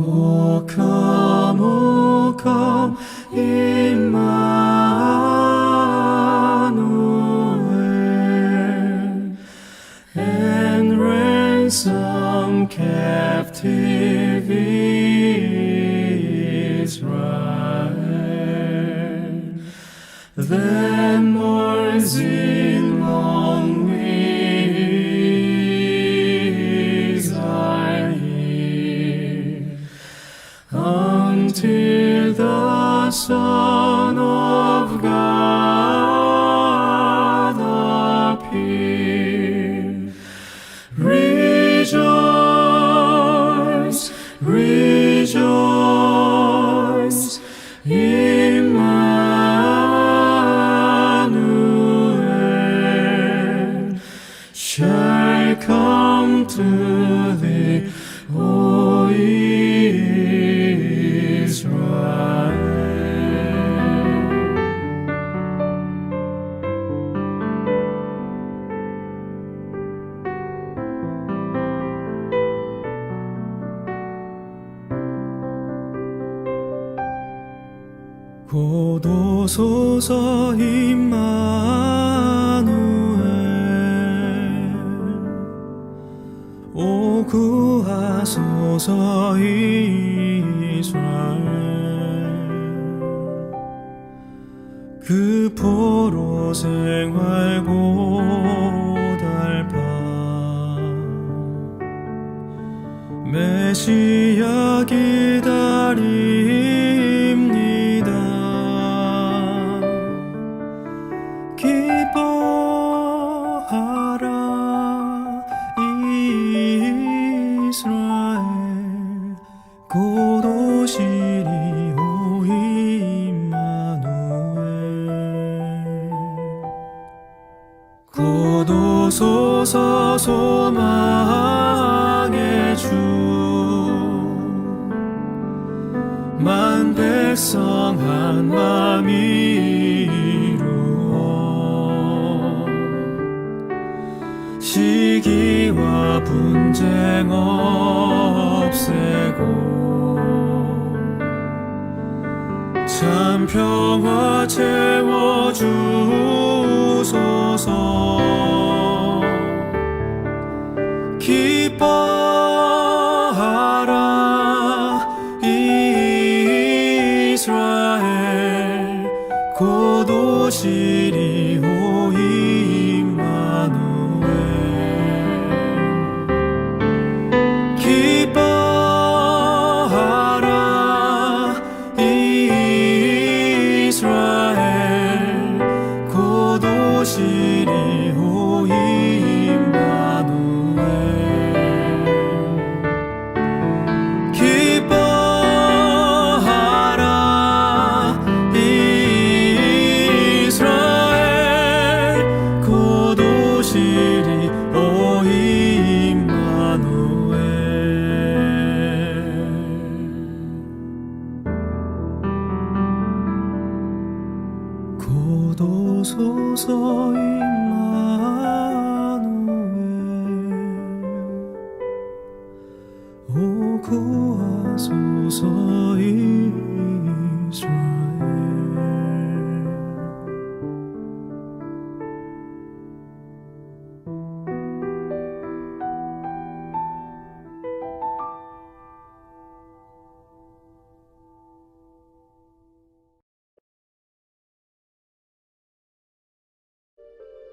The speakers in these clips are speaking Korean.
O come, O come, Emmanuel, and ransom captive Israel. Then 고도소서 임마누엘. 오 구하소서 이스라엘. 그 포로 생활 곧 오시리 오 임마누엘. 곧 오소서 소망의 주 만 백성 한 마음 이루어. 시기와 분쟁 없 평화 채워 주소서. 기뻐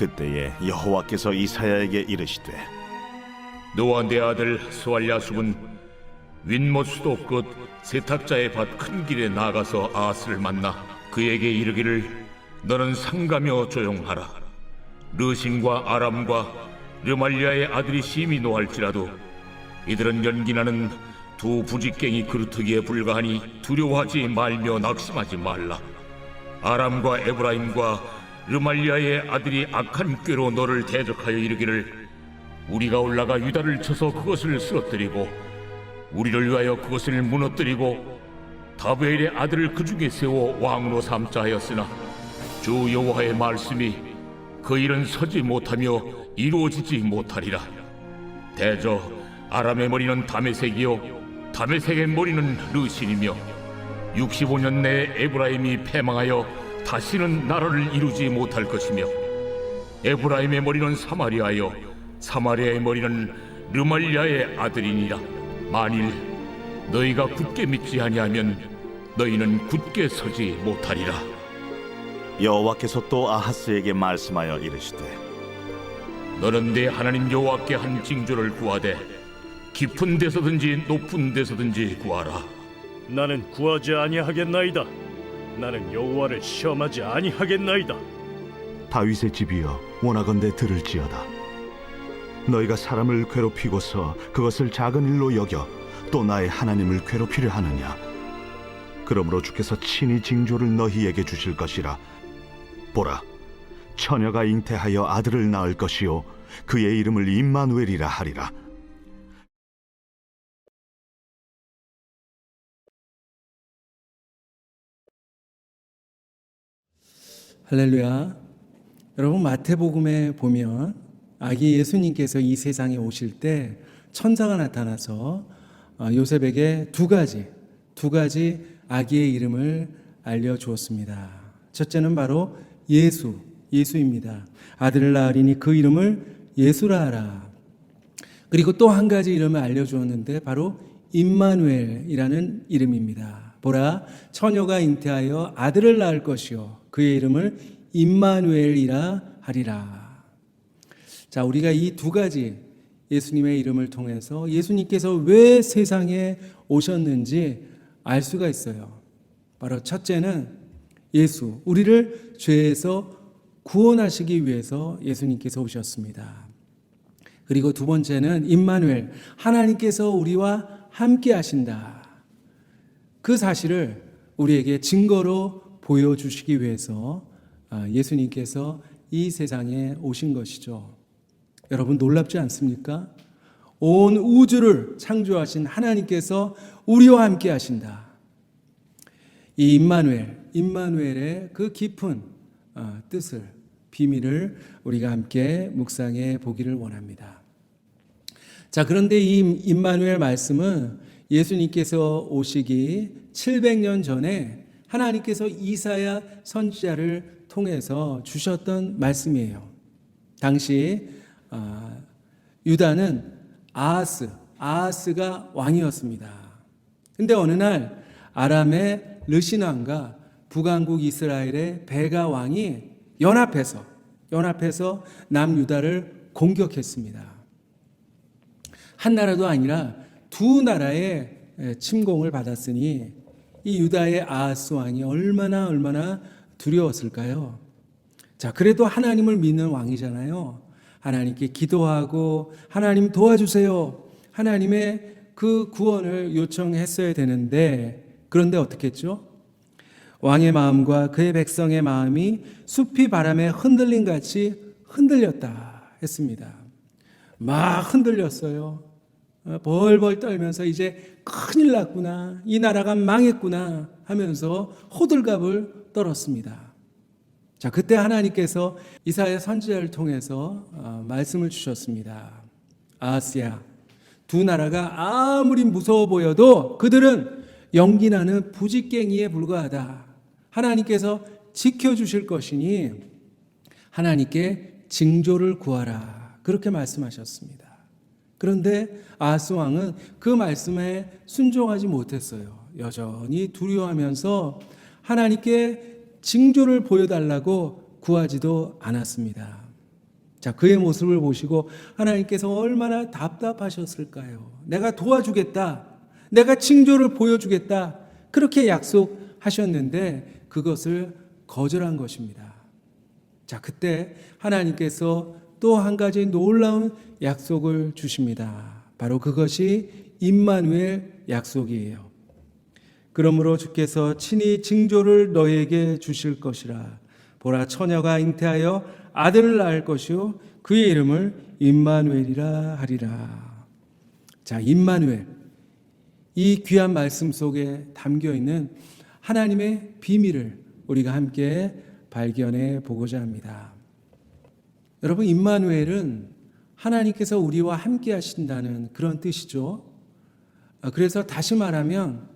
그때에 여호와께서 이사야에게 이르시되 너와 내 아들 스왈야숲은 윗못 수도 끝 세탁자의 밭 큰 길에 나가서 아스를 만나 그에게 이르기를 너는 상가며 조용하라 르신과 아람과 르말리아의 아들이 심히 노할지라도 이들은 연기나는 두 부직갱이 그루터기에 불과하니 두려워하지 말며 낙심하지 말라. 아람과 에브라임과 르말리아의 아들이 악한 꾀로 너를 대적하여 이르기를 우리가 올라가 유다를 쳐서 그것을 쓰러뜨리고 우리를 위하여 그것을 무너뜨리고 다베엘의 아들을 그 중에 세워 왕으로 삼자 하였으나 주 여호와의 말씀이 그 일은 서지 못하며 이루어지지 못하리라. 대저 아람의 머리는 다메색이요 다메색의 머리는 르신이며 65년 내에 에브라임이 패망하여 다시는 나라를 이루지 못할 것이며 에브라임의 머리는 사마리아요 사마리아의 머리는 르말리아의 아들이니라. 만일 너희가 굳게 믿지 아니하면 너희는 굳게 서지 못하리라. 여호와께서 또 아하스에게 말씀하여 이르시되 너는 내 하나님 여호와께 한 징조를 구하되 깊은 데서든지 높은 데서든지 구하라. 나는 구하지 아니하겠나이다. 나는 여호와를 시험하지 아니하겠나이다. 다윗의 집이여 원하건대 들을지어다. 너희가 사람을 괴롭히고서 그것을 작은 일로 여겨 또 나의 하나님을 괴롭히려 하느냐? 그러므로 주께서 친히 징조를 너희에게 주실 것이라. 보라 처녀가 잉태하여 아들을 낳을 것이요 그의 이름을 임마누엘이라 하리라 할렐루야. 여러분 마태복음에 보면 아기 예수님께서 이 세상에 오실 때 천사가 나타나서 어, 요셉에게 두 가지 두 가지 아기의 이름을 알려 주었습니다. 첫째는 바로 예수, 예수입니다. 아들을 낳으리니 그 이름을 예수라 하라. 그리고 또 한 가지 이름을 알려 주었는데 바로 임마누엘이라는 이름입니다. 보라 처녀가 잉태하여 아들을 낳을 것이요 그의 이름을 임마누엘이라 하리라. 자, 우리가 이 두 가지 예수님의 이름을 통해서 예수님께서 왜 세상에 오셨는지 알 수가 있어요. 바로 첫째는 예수, 우리를 죄에서 구원하시기 위해서 예수님께서 오셨습니다. 그리고 두 번째는 임마누엘, 하나님께서 우리와 함께 하신다. 그 사실을 우리에게 증거로 보여주시기 위해서 아, 예수님께서 이 세상에 오신 것이죠. 여러분 놀랍지 않습니까? 온 우주를 창조하신 하나님께서 우리와 함께 하신다. 이 임마누엘, 임마누엘의 그 깊은 아, 뜻을 비밀을 우리가 함께 묵상해 보기를 원합니다. 자, 그런데 이 임마누엘 말씀은 예수님께서 오시기 700년 전에 하나님께서 이사야 선지자를 통해서 주셨던 말씀이에요. 당시 아, 유다는 아하스, 아하스가 왕이었습니다. 근데 어느 날 아람의 르신 왕과 북왕국 이스라엘의 베가 왕이 연합해서 연합해서 남유다를 공격했습니다. 한 나라도 아니라 두 나라의 침공을 받았으니 이 유다의 아하스 왕이 얼마나 얼마나 두려웠을까요? 자, 그래도 하나님을 믿는 왕이잖아요. 하나님께 기도하고 하나님 도와주세요. 하나님의 그 구원을 요청했어야 되는데 그런데 어떻게 했죠? 왕의 마음과 그의 백성의 마음이 숲이 바람에 흔들린 같이 흔들렸다 했습니다. 막 흔들렸어요. 어, 벌벌 떨면서 이제 큰일 났구나. 이 나라가 망했구나 하면서 호들갑을 떨었습니다. 자, 그때 하나님께서 이사야 선지자를 통해서 어, 말씀을 주셨습니다. 아스야, 두 나라가 아무리 무서워 보여도 그들은 연기나는 부직갱이에 불과하다. 하나님께서 지켜주실 것이니 하나님께 징조를 구하라. 그렇게 말씀하셨습니다. 그런데 아스 왕은 그 말씀에 순종하지 못했어요. 여전히 두려워하면서 하나님께 징조를 보여달라고 구하지도 않았습니다. 자, 그의 모습을 보시고 하나님께서 얼마나 답답하셨을까요? 내가 도와주겠다. 내가 징조를 보여주겠다. 그렇게 약속하셨는데 그것을 거절한 것입니다. 자, 그때 하나님께서 또 한 가지 놀라운 약속을 주십니다. 바로 그것이 임마누엘 약속이에요. 그러므로 주께서 친히 징조를 너에게 주실 것이라. 보라 처녀가 잉태하여 아들을 낳을 것이요 그의 이름을 임마누엘이라 하리라. 자, 임마누엘. 이 귀한 말씀 속에 담겨 있는 하나님의 비밀을 우리가 함께 발견해 보고자 합니다. 여러분, 임마누엘은 하나님께서 우리와 함께 하신다는 그런 뜻이죠. 아, 그래서 다시 말하면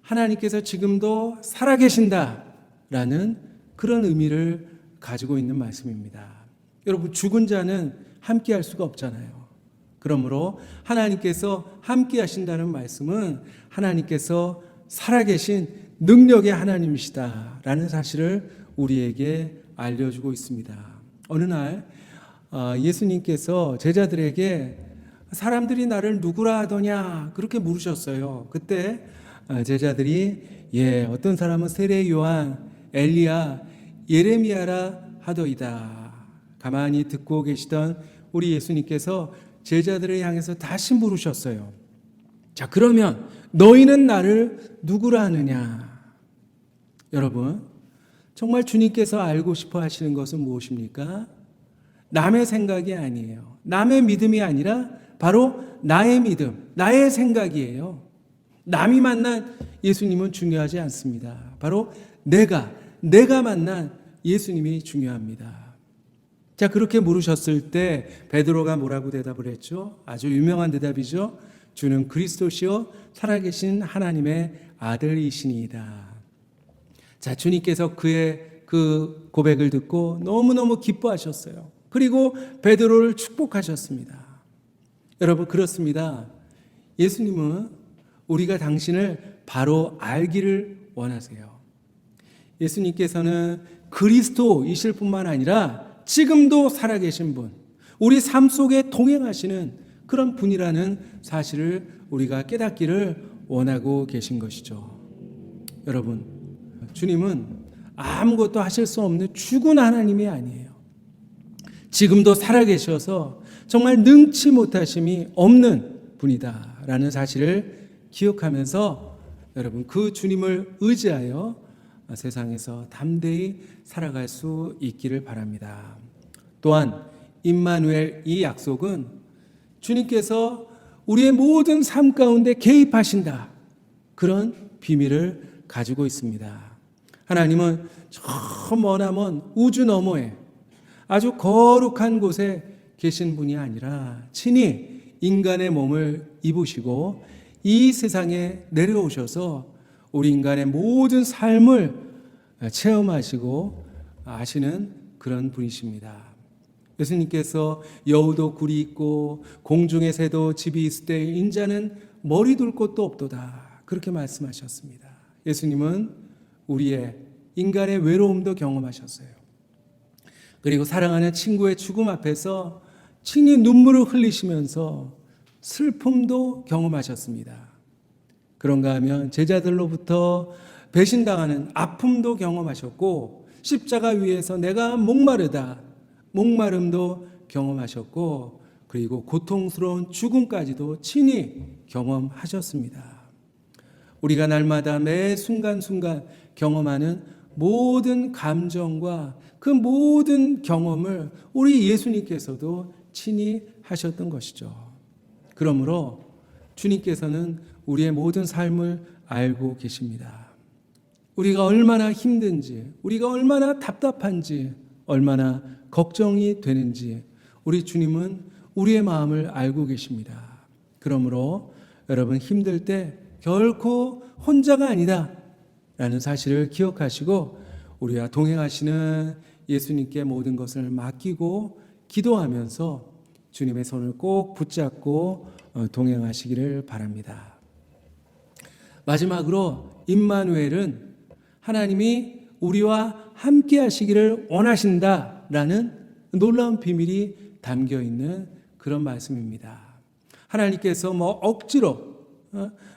하나님께서 지금도 살아계신다라는 그런 의미를 가지고 있는 말씀입니다. 여러분, 죽은 자는 함께 할 수가 없잖아요. 그러므로 하나님께서 함께 하신다는 말씀은 하나님께서 살아계신 능력의 하나님이시다라는 사실을 우리에게 알려주고 있습니다. 어느 날 어, 예수님께서 제자들에게 사람들이 나를 누구라 하더냐 그렇게 물으셨어요. 그때 어, 제자들이 예 어떤 사람은 세례 요한, 엘리야, 예레미야라 하더이다. 가만히 듣고 계시던 우리 예수님께서 제자들을 향해서 다시 물으셨어요. 자 그러면 너희는 나를 누구라 하느냐? 여러분 정말 주님께서 알고 싶어 하시는 것은 무엇입니까? 남의 생각이 아니에요. 남의 믿음이 아니라 바로 나의 믿음, 나의 생각이에요. 남이 만난 예수님은 중요하지 않습니다. 바로 내가, 내가 만난 예수님이 중요합니다. 자, 그렇게 물으셨을 때 베드로가 뭐라고 대답을 했죠? 아주 유명한 대답이죠. 주는 그리스도시요 살아계신 하나님의 아들이시니이다. 자, 주님께서 그의 그 고백을 듣고 너무너무 기뻐하셨어요. 그리고 베드로를 축복하셨습니다. 여러분 그렇습니다. 예수님은 우리가 당신을 바로 알기를 원하세요. 예수님께서는 그리스도이실 뿐만 아니라 지금도 살아계신 분, 우리 삶 속에 동행하시는 그런 분이라는 사실을 우리가 깨닫기를 원하고 계신 것이죠. 여러분, 주님은 아무것도 하실 수 없는 죽은 하나님이 아니에요. 지금도 살아계셔서 정말 능치 못하심이 없는 분이다라는 사실을 기억하면서 여러분 그 주님을 의지하여 세상에서 담대히 살아갈 수 있기를 바랍니다. 또한 임마누엘 이 약속은 주님께서 우리의 모든 삶 가운데 개입하신다. 그런 비밀을 가지고 있습니다. 하나님은 저 머나먼 우주 너머에 아주 거룩한 곳에 계신 분이 아니라 친히 인간의 몸을 입으시고 이 세상에 내려오셔서 우리 인간의 모든 삶을 체험하시고 아시는 그런 분이십니다. 예수님께서 여우도 굴이 있고 공중의 새도 집이 있을 때 인자는 머리 둘 곳도 없도다. 그렇게 말씀하셨습니다. 예수님은 우리의 인간의 외로움도 경험하셨어요. 그리고 사랑하는 친구의 죽음 앞에서 친히 눈물을 흘리시면서 슬픔도 경험하셨습니다. 그런가 하면 제자들로부터 배신당하는 아픔도 경험하셨고 십자가 위에서 내가 목마르다 목마름도 경험하셨고 그리고 고통스러운 죽음까지도 친히 경험하셨습니다. 우리가 날마다 매 순간순간 경험하는 모든 감정과 그 모든 경험을 우리 예수님께서도 친히 하셨던 것이죠. 그러므로 주님께서는 우리의 모든 삶을 알고 계십니다. 우리가 얼마나 힘든지, 우리가 얼마나 답답한지, 얼마나 걱정이 되는지 우리 주님은 우리의 마음을 알고 계십니다. 그러므로 여러분 힘들 때 결코 혼자가 아니다. 라는 사실을 기억하시고 우리와 동행하시는 예수님께 모든 것을 맡기고 기도하면서 주님의 손을 꼭 붙잡고 어, 동행하시기를 바랍니다. 마지막으로 임마누엘은 하나님이 우리와 함께 하시기를 원하신다라는 놀라운 비밀이 담겨 있는 그런 말씀입니다. 하나님께서 뭐 억지로 어?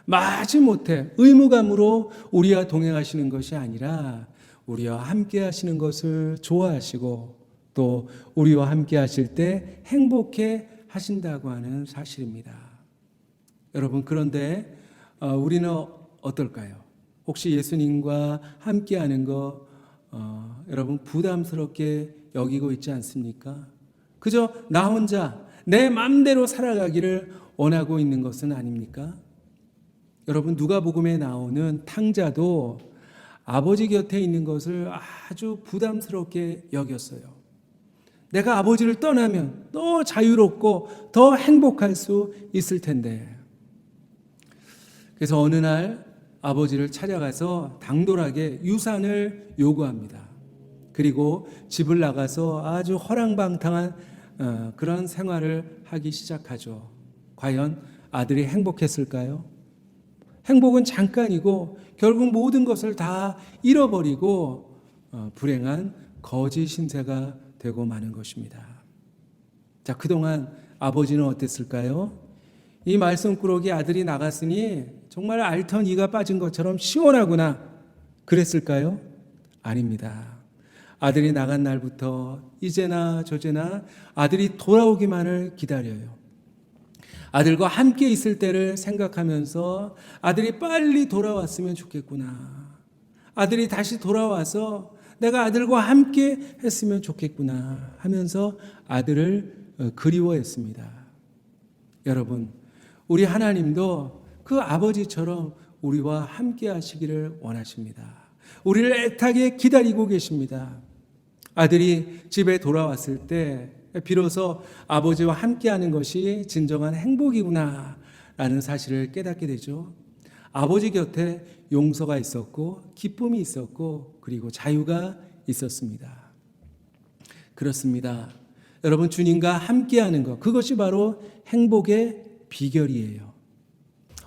마지 못해 의무감으로 우리와 동행하시는 것이 아니라 우리와 함께 하시는 것을 좋아하시고 또 우리와 함께 하실 때 행복해 하신다고 하는 사실입니다. 여러분 그런데 어, 우리는 어떨까요? 혹시 예수님과 함께 하는 거 어, 여러분 부담스럽게 여기고 있지 않습니까? 그저 나 혼자 내 마음대로 살아가기를 원하고 있는 것은 아닙니까? 여러분 누가복음에 나오는 탕자도 아버지 곁에 있는 것을 아주 부담스럽게 여겼어요. 내가 아버지를 떠나면 더 자유롭고 더 행복할 수 있을 텐데. 그래서 어느 날 아버지를 찾아가서 당돌하게 유산을 요구합니다. 그리고 집을 나가서 아주 허랑방탕한 어, 그런 생활을 하기 시작하죠. 과연 아들이 행복했을까요? 행복은 잠깐이고 결국 모든 것을 다 잃어버리고 어, 불행한 거짓 신세가 되고 마는 것입니다. 자, 그동안 아버지는 어땠을까요? 이 말썽꾸러기 아들이 나갔으니 정말 알턴 이가 빠진 것처럼 시원하구나. 그랬을까요? 아닙니다. 아들이 나간 날부터 이제나 저제나 아들이 돌아오기만을 기다려요. 아들과 함께 있을 때를 생각하면서 아들이 빨리 돌아왔으면 좋겠구나. 아들이 다시 돌아와서 내가 아들과 함께 했으면 좋겠구나 하면서 아들을 어, 그리워했습니다. 여러분, 우리 하나님도 그 아버지처럼 우리와 함께 하시기를 원하십니다. 우리를 애타게 기다리고 계십니다. 아들이 집에 돌아왔을 때 비로소 아버지와 함께하는 것이 진정한 행복이구나 라는 사실을 깨닫게 되죠. 아버지 곁에 용서가 있었고 기쁨이 있었고 그리고 자유가 있었습니다. 그렇습니다. 여러분 주님과 함께하는 것 그것이 바로 행복의 비결이에요.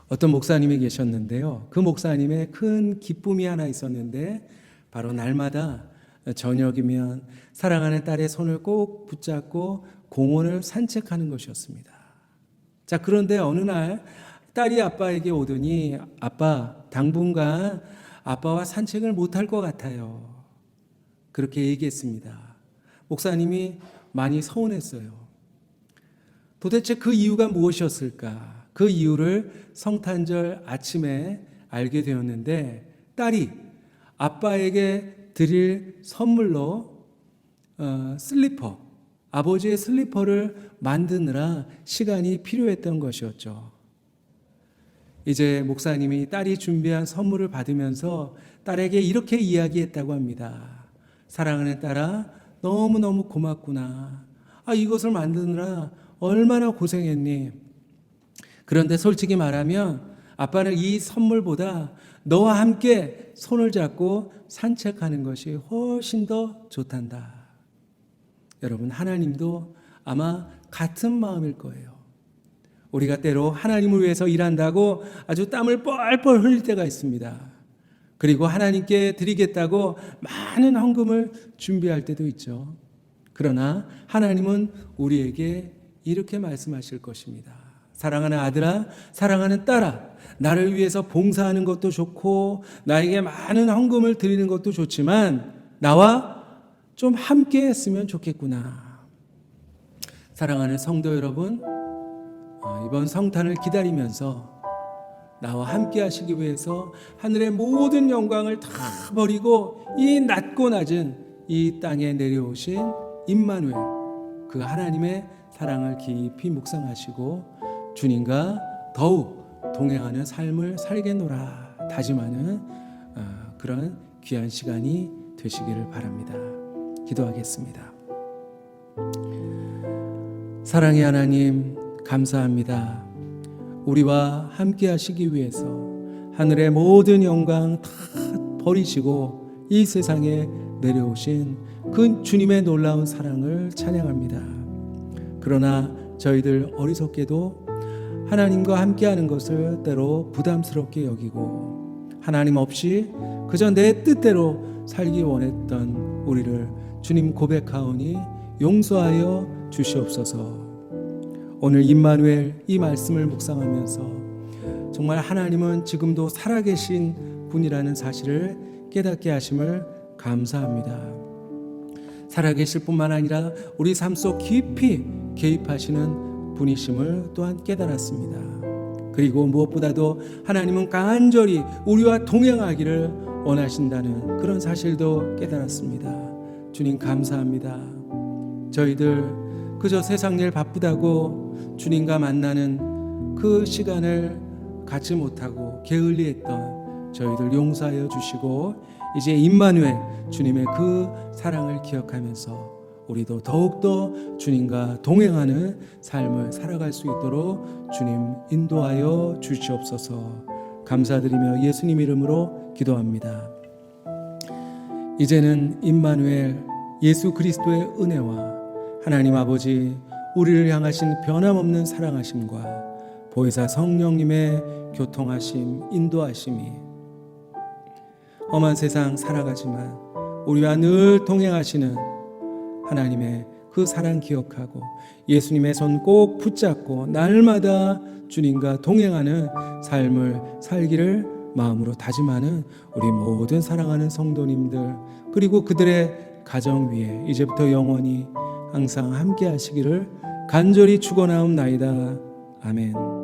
어떤 목사님이 계셨는데요. 그 목사님의 큰 기쁨이 하나 있었는데 바로 날마다 저녁이면 사랑하는 딸의 손을 꼭 붙잡고 공원을 산책하는 것이었습니다. 자, 그런데 어느 날 딸이 아빠에게 오더니 아빠, 당분간 아빠와 산책을 못할 것 같아요. 그렇게 얘기했습니다. 목사님이 많이 서운했어요. 도대체 그 이유가 무엇이었을까? 그 이유를 성탄절 아침에 알게 되었는데 딸이 아빠에게 드릴 선물로 어, 슬리퍼, 아버지의 슬리퍼를 만드느라 시간이 필요했던 것이었죠. 이제 목사님이 딸이 준비한 선물을 받으면서 딸에게 이렇게 이야기했다고 합니다. 사랑하는 딸아, 너무너무 고맙구나. 아, 이것을 만드느라 얼마나 고생했니? 그런데 솔직히 말하면 아빠는 이 선물보다 너와 함께 손을 잡고 산책하는 것이 훨씬 더 좋단다. 여러분, 하나님도 아마 같은 마음일 거예요. 우리가 때로 하나님을 위해서 일한다고 아주 땀을 뻘뻘 흘릴 때가 있습니다. 그리고 하나님께 드리겠다고 많은 헌금을 준비할 때도 있죠. 그러나 하나님은 우리에게 이렇게 말씀하실 것입니다. 사랑하는 아들아, 사랑하는 딸아, 나를 위해서 봉사하는 것도 좋고, 나에게 많은 헌금을 드리는 것도 좋지만, 나와 좀 함께 했으면 좋겠구나. 사랑하는 성도 여러분, 어, 이번 성탄을 기다리면서 나와 함께 하시기 위해서 하늘의 모든 영광을 다 버리고 이 낮고 낮은 이 땅에 내려오신 임마누엘 그 하나님의 사랑을 깊이 묵상하시고 주님과 더욱 동행하는 삶을 살겠노라 다짐하는 어, 그런 귀한 시간이 되시기를 바랍니다. 기도하겠습니다. 사랑의 하나님 감사합니다. 우리와 함께 하시기 위해서 하늘의 모든 영광 다 버리시고 이 세상에 내려오신 그 주님의 놀라운 사랑을 찬양합니다. 그러나 저희들 어리석게도 하나님과 함께하는 것을 때로 부담스럽게 여기고 하나님 없이 그저 내 뜻대로 살기 원했던 우리를 주님 고백하오니 용서하여 주시옵소서. 오늘 임마누엘 이 말씀을 묵상하면서 정말 하나님은 지금도 살아계신 분이라는 사실을 깨닫게 하심을 감사합니다. 살아계실 뿐만 아니라 우리 삶 속 깊이 개입하시는 분이심을 또한 깨달았습니다. 그리고 무엇보다도 하나님은 간절히 우리와 동행하기를 원하신다는 그런 사실도 깨달았습니다. 주님 감사합니다. 저희들 그저 세상 일 바쁘다고 주님과 만나는 그 시간을 갖지 못하고 게을리했던 저희들 용서하여 주시고 이제 임마누엘 주님의 그 사랑을 기억하면서 우리도 더욱더 주님과 동행하는 삶을 살아갈 수 있도록 주님 인도하여 주시옵소서 감사드리며 예수님 이름으로 기도합니다. 이제는 임마누엘 예수 그리스도의 은혜와 하나님 아버지 우리를 향하신 변함없는 사랑하심과 보혜사 성령님의 교통하심 인도하심이 험한 세상 살아가지만 우리와 늘 동행하시는 하나님의 그 사랑 기억하고 예수님의 손 꼭 붙잡고 날마다 주님과 동행하는 삶을 살기를 마음으로 다짐하는 우리 모든 사랑하는 성도님들 그리고 그들의 가정 위에 이제부터 영원히 항상 함께 하시기를 간절히 축원하옵나이다. 아멘.